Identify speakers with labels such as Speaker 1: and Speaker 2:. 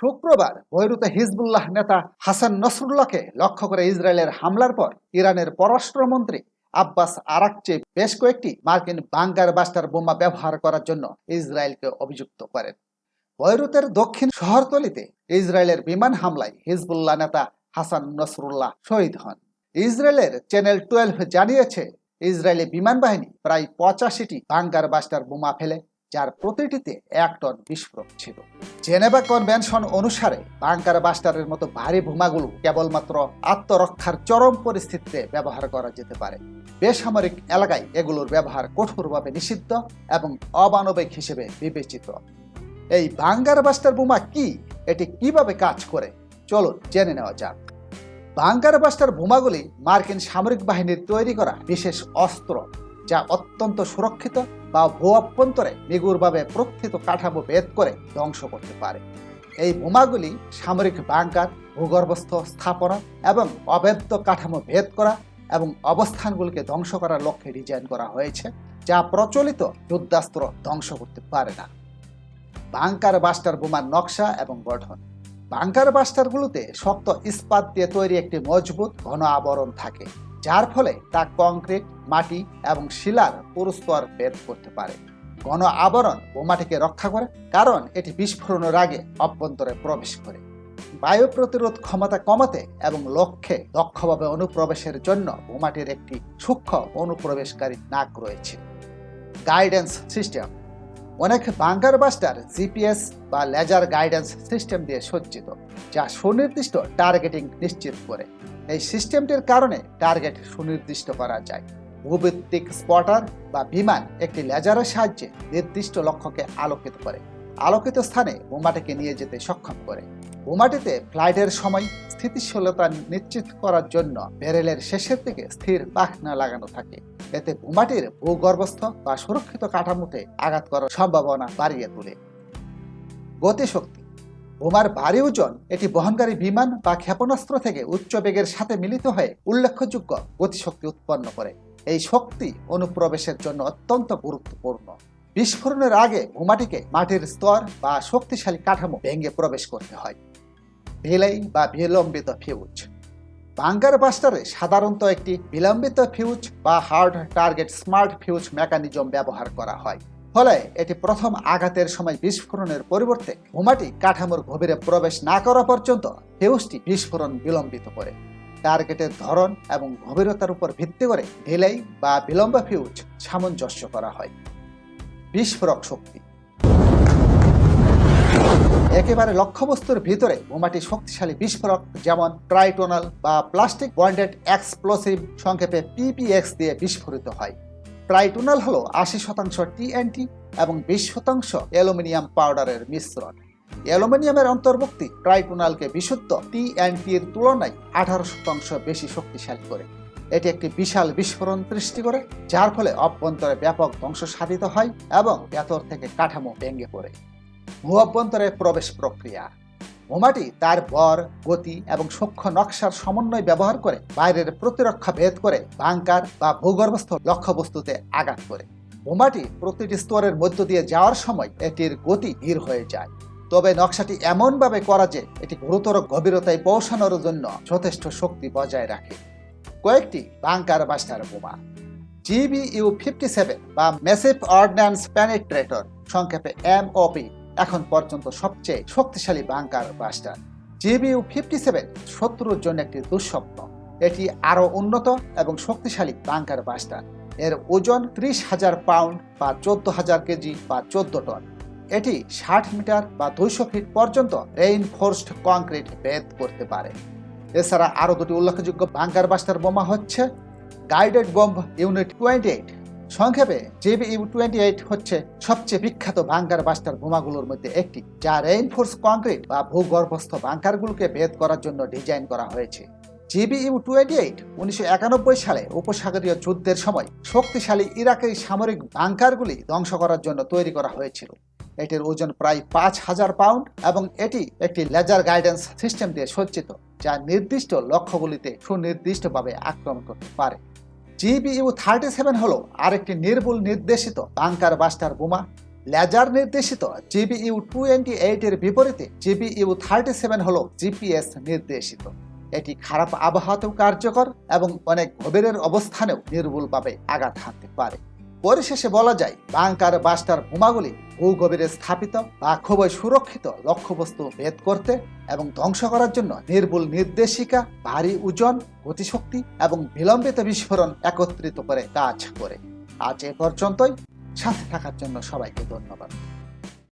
Speaker 1: শুক্রবার বৈরুতে হিজবুল্লাহ নেতা হাসান নসরুল্লাহকে লক্ষ্য করে ইসরায়েলের হামলার পর ইরানের পররাষ্ট্রমন্ত্রী আব্বাস আরাকচে বেশ কয়েকটি মার্কিন বাঙ্গার বাস্টার বোমা ব্যবহার করার জন্য ইসরায়েলকে অভিযুক্ত করেন। বৈরুতের দক্ষিণ শহরতলিতে ইসরায়েলের বিমান হামলায় হিজবুল্লাহ নেতা হাসান নসরুল্লাহ শহীদ হন। ইসরায়েলের চ্যানেল টুয়েলভ জানিয়েছে, ইসরায়েলি বিমান বাহিনী প্রায় পঁচাশিটি বাঙ্গার বাস্টার বোমা ফেলে যার প্রতিটিতে এক টন বিস্ফোরক ছিল। জেনেভা কনভেনশন অনুসারে বাঙ্কার বাস্টারের মতো ভারী বোমাগুলো কেবলমাত্র আত্মরক্ষার চরম পরিস্থিতিতে ব্যবহার করা যেতে পারে। বেসামরিক এলাকায় এগুলোর ব্যবহার কঠোরভাবে নিষিদ্ধ এবং অমানবিক হিসেবে বিবেচিত। এই বাঙ্গার বাস্টার বোমা কি? এটি কীভাবে কাজ করে? চলুন জেনে নেওয়া যাক। বাঙ্কার বাস্টার বোমাগুলি মার্কিন সামরিক বাহিনীর তৈরি করা বিশেষ অস্ত্র। যা অত্যন্ত সুরক্ষিত বা ভূ অভ্যন্তরে নিগুড়ভাবে প্রকৃত কাঠামো ভেদ করে ধ্বংস করতে পারে। এই বোমাগুলি সামরিক বাঙ্কার ভূগর্ভস্থ স্থাপনা এবং অবৈধ কাঠামো ভেদ করা এবং অবস্থানগুলিকে ধ্বংস করার লক্ষ্যে ডিজাইন করা হয়েছে, যা প্রচলিত যুদ্ধাস্ত্র ধ্বংস করতে পারে না। বাঙ্কার বাস্টার বোমার নকশা এবং গঠন। বাঙ্কার বাস্টারগুলোতে শক্ত ইস্পাত দিয়ে তৈরি একটি মজবুত ঘন আবরণ থাকে। যার ফলে তা কংক্রিট, মাটি এবং শিলার পুরুস্তর ভেদ করতে পারে। ঘন আবরণ বোমাটিকে রক্ষা করে, কারণ এটি বিস্ফোরণের আগে অভ্যন্তরে প্রবেশ করে। বায়ু প্রতিরোধ ক্ষমতা কমাতে এবং লক্ষ্যে দক্ষভাবে অনুপ্রবেশের জন্য বোমাটির একটি সূক্ষ্ম অনুপ্রবেশকারী নাক রয়েছে। গাইডেন্স সিস্টেম অনেক বাঙ্গার বাস্টার, জিপিএস বা লেজার গাইডেন্স সিস্টেম দিয়ে সজ্জিত, যা সুনির্দিষ্ট টার্গেটিং নিশ্চিত করে। এই সিস্টেমটির কারণে টার্গেট সুনির্দিষ্ট করা যায়। ভূভিত্তিক স্পটার বা বিমান একটি লেজারের সাহায্যে নির্দিষ্ট লক্ষ্যকে আলোকিত করে। আলোকিত স্থানে বোমাটিকে নিয়ে যেতে সক্ষম করে। বোমাটিতে ফ্লাইটের সময় স্থিতিশীলতা নিশ্চিত করার জন্য ব্যারেলের শেষের দিকে স্থির পাখনা লাগানো থাকে। এতে বোমাটির ভূগর্ভস্থ বা সুরক্ষিত কাঠামোতে আঘাত করার সম্ভাবনা বাড়িয়ে তোলে। গতিশক্তি। বোমার ভারী ওজন এটি বহনকারী বিমান বা ক্ষেপণাস্ত্র থেকে উচ্চ বেগের সাথে মিলিত হয়ে উল্লেখযোগ্য গতিশক্তি উৎপন্ন করে। এই শক্তি অনুপ্রবেশের জন্য অত্যন্ত গুরুত্বপূর্ণ। বিস্ফোরণের আগে বোমাটিকে মাটির স্তর বা শক্তিশালী কাঠামো ভেঙে প্রবেশ করতে হয়। ভিলাই বা বিলম্বিত ফিউজ। বাঙ্গার বাস্টারে সাধারণত একটি বিলম্বিত ফিউজ বা hard target smart fuse mechanism ব্যবহার করা হয়। ফলে এটি প্রথম আঘাতের সময় বিস্ফোরণের পরিবর্তে বোমাটি কাঠামোর গভীরে প্রবেশ না করা পর্যন্ত ফিউজটি বিস্ফোরণ বিলম্বিত করে। টার্গেটের ধরন এবং গভীরতার উপর ভিত্তি করে ঢিলাই বা বিলম্ব ফিউজ সামঞ্জস্য করা হয়। বিস্ফোরক শক্তি একেবারে লক্ষ্যবস্তুর ভিতরে বোমাটি শক্তিশালী বিস্ফোরক যেমন ট্রাইটোনাল বা প্লাস্টিক বন্ডেড এক্সপ্লোসিভ সংক্ষেপে পিপিএক্স দিয়ে বিস্ফোরিত হয়। ট্রাইটোনাল হলো আশি শতাংশ টিএনটি এবং বিশ শতাংশ অ্যালুমিনিয়াম পাউডারের মিশ্রণ। অ্যালুমিনিয়ামের অন্তর্ভুক্তি ট্রাইটোনালকে বিশুদ্ধ টিএনটির তুলনায় আঠারো শতাংশ বেশি শক্তিশালী করে। এটি একটি বিশাল বিস্ফোরণ সৃষ্টি করে, যার ফলে অভ্যন্তরে ব্যাপক ধ্বংস সাধিত হয় এবং ভেতর থেকে কাঠামো ভেঙে পড়ে। ভূ অভ্যন্তরে প্রবেশ প্রক্রিয়া। বোমাটি তার বর, গতি এবং সূক্ষ্ম নকশার সমন্বয় ব্যবহার করে বাইরের প্রতিরক্ষা ভেদ করে বাংকার বা ভূগর্ভস্থ লক্ষ্যবস্তুতে আঘাত করে। বোমাটি প্রতিটি স্তরের মধ্য দিয়ে যাওয়ার সময় এটির গতি ধীর হয়ে যায়। তবে নকশাটি এমনভাবে করা যে এটি গুরুতর গভীরতায় পৌঁছানোর জন্য যথেষ্ট শক্তি বজায় রাখে। কয়েকটি বাংকার বাস্টার বোমা। জিবিইউ ফিফটি সেভেন বা মেসিভ অর্ডিন্যান্স প্যানিট্রেটর সংক্ষেপে এমওপি এখন পর্যন্ত সবচেয়ে শক্তিশালী bunker buster GBU fifty seven শত্রুর জন্য একটি দুঃস্বপ্ন। এটি আরও উন্নত এবং শক্তিশালী বাংকার বাস্টার এর ওজন ত্রিশ হাজার পাউন্ড বা চোদ্দ হাজার কেজি বা চোদ্দ টন। এটি ষাট মিটার বা দুইশো ফিট পর্যন্ত রেইনফোর্সড কংক্রিট ভেদ করতে পারে। এছাড়া আরও দুটি উল্লেখযোগ্য বাঙ্কার বাস্টার বোমা হচ্ছে guided bomb unit twenty eight সংক্ষেপে জেবি ইউ টোয়েন্টি এইট হচ্ছে সবচেয়ে বিখ্যাত বাঙ্কার বাস্টার বোমাগুলোর মধ্যে একটি, যা রেইনফোর্স কংক্রিট বা ভূগর্ভস্থ বাঙ্কারগুলোকে ভেদ করার জন্য ডিজাইন করা হয়েছে। জিবি ইউ টোয়েন্টি এইট উনিশশো একানব্বই সালে উপসাগরীয় যুদ্ধের সময় শক্তিশালী ইরাকের সামরিক বাঙ্কারগুলি ধ্বংস করার জন্য তৈরি করা হয়েছিল। এটির ওজন প্রায় পাঁচ হাজার পাউন্ড এবং এটি একটি লেজার গাইডেন্স সিস্টেম দিয়ে সজ্জিত, যা নির্দিষ্ট লক্ষ্যগুলিতে সুনির্দিষ্টভাবে আক্রমণ করতে পারে। জিবিইউ থার্টি সেভেন হল আরেকটি নির্ভুল নির্দেশিত বাংকার বাস্টার বোমা। লেজার নির্দেশিত জিবিইউ টোয়েন্টি এইটের বিপরীতে জিবিইউ থার্টি সেভেন হল জিপিএস নির্দেশিত। এটি খারাপ আবহাওয়াতেও কার্যকর এবং অনেক গভীরের অবস্থানেও নির্ভুলভাবে আঘাত হানতে পারে। পরিশেষে বলা যায়, বাংকার বাস্টার বোমাগুলি ভূগভীরে স্থাপিত বা খুবই সুরক্ষিত লক্ষ্যবস্তু ভেদ করতে এবং ধ্বংস করার জন্য নির্ভুল নির্দেশিকা, ভারী ওজন গতিশক্তি এবং বিলম্বিত বিস্ফোরণ একত্রিত করে কাজ করে। আজ এ পর্যন্তই। সাথে থাকার জন্য সবাইকে ধন্যবাদ।